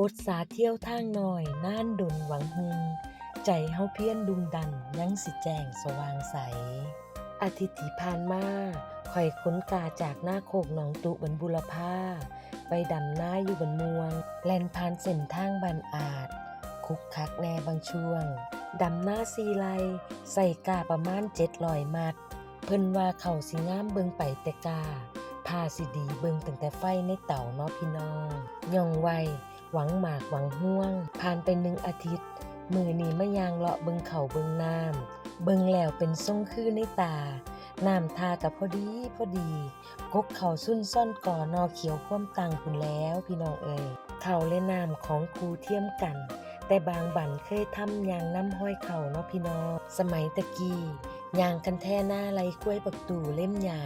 อดสาเที่ยวทางหน้อยน่านดนหวังหุงใจเฮาเพี้ยนดุงดันยังสิแจงสว่างใส อาทิตย์ที่ผ่านมาข่อยขนกาจากหน้าโคกหนองตุบนบุรพาไปดำหน้าอยู่บนมวง แล่นผ่านเส้นทางบันอาจ คุกคักแน่บางช่วง ดำหน้าซีไล ใส่กาประมาณเจ็ดลอยมัด เพิ่นว่าเขาสิงามเบิงไปแต่กาพาสิดีเบิงตั้งแต่ไฟในเต่าเนาะพี่น้องย่องไว หวังหมากหวังห่วง ผ่านไปหนึ่งอาทิตย์ มือนีมายางเลาะเบิงเขาเบิงน้ำเบิงแล้วเป็นทรงคือในตาน้ำทากับพอดีพอดีกกเขาซุ่นซ่อนก่อนอเขียวคว่ำตังคุณแล้วพี่น้องเอ่ยเขาและน้ำของครูเทียมกัน แต่บางบันเคยทำยางน้ำห้อยเข่าเนาะพี่น้อง สมัยตะกี้ยางกันแท่หน้าไรกล้วยปักตูเล่มยา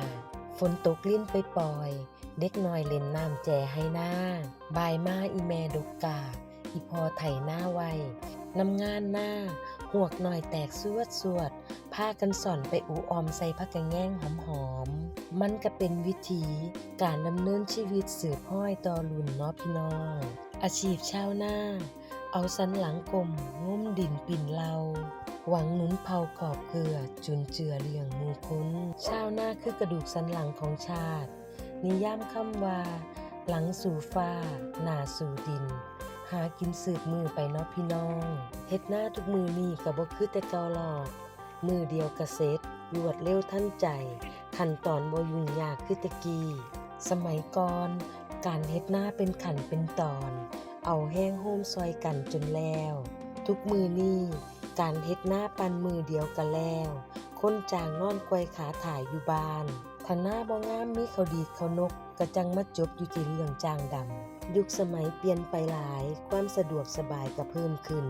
ฝนตกลิ้นไปปล่อย เด็กน้อยเล่นน้ำแจให้หน้า บายมาอีแม่ดกกา อีพอไถหน้าไวน้ำงานหน้า หวกหน่อยแตกสวดสวดผ้ากันสอนไปอูออมใส่ผักกะแง่งหอมๆมันก็เป็นวิธีการดำเนินชีวิตสืบห้อยต่อรุ่นเนาะพี่น้อง อาชีพชาวหน้า เอาสันหลังกลมงุ้มดินปิ่นเราหวังหนุนเผาขอบเกลือจุนเจือเลี้ยงมูคุ้นชาวหน้าคือกระดูกสันหลังของชาติ นิยามค่ำว่าหลังสู่ฟ้า หนาสู่ดิน หากินสืบมือไปเนาะพี่น้องเฮ็ดหน้าทุกมือนี่ก็บ่คือแต่เก่าหรอก มือเดียวกระเซ็ตรวดเร็วทันใจขั้นตอนบ่ยุ่งยากคือตะกี้ สมัยก่อน การเฮ็ดหน้าเป็นขันเป็นตอน เอาแห้งโฮมซอยกันจนแล้ว ทุกมือนี่การเฮ็ดหน้าปันมือเดียวกันแล้ว คนจางนอนกวยขาถ่ายอยู่บ้าน ถ้าหน้าบ่งามมีเขาวดีดเขานกกระจังมาจบอยู่ที่เรื่องจางดำ ยุคสมัยเปลี่ยนไปหลาย ความสะดวกสบายก็เพิ่มขึ้น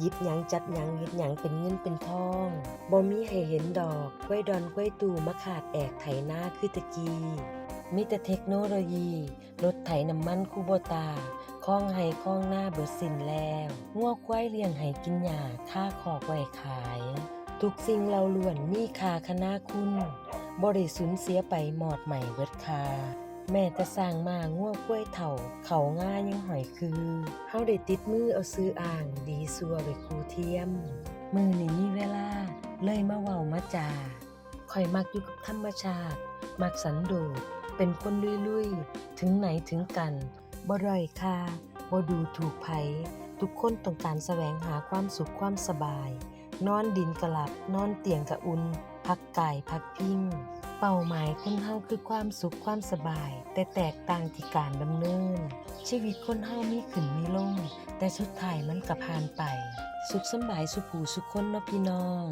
ยิบหยังจัดหยังเฮ็ดหยังเป็นเงินเป็นทองบ่มีให้เห็นดอกกล้วยดอนกล้วยตูมาขาดแอกไถหน้าคือตะกี้มีแต่เทคโนโลยี รถไถน้ำมันคูโบตาคล้องไห้คล้องหน้าเบิดสิ้นแล้วงัวควายเลี้ยงให้กินหญ้าค่าขอกไว้ขาย ทุกสิ่งเราล้วนมีค่าคณะคุณ บ่ได้สูญเสียไปหมอดใหม่เบิดคาแม่จะสร้างมาง่วงกล้วยเถ่า เขาง่ายังหอยคือเฮาได้ติดมือเอาซื้ออ่างดีซัวไว้ครูเทียม มือนี่มีเวลา เลยมาเว้ามาจาคอยมักอยู่กับธรรมชาติ มักสันโดษเป็นคนลุยๆ ถึงไหนถึงกันบ่ร่อยค่าบ่ดูถูกไผทุกคนต้องการแสวงหาความสุขความสบาย นอนดินกระหลับ นอนเตียงกระอุ่น พักกายพักพิงเป้าหมายคนเฮาคือความสุขความสบาย แต่แตกต่างที่การดำเนิน ชีวิตคนเฮามีขึ้นมีลง แต่สุดท้ายมันก็ผ่านไป สุขสบายสุขผูสุขคนเนาะพี่น้อง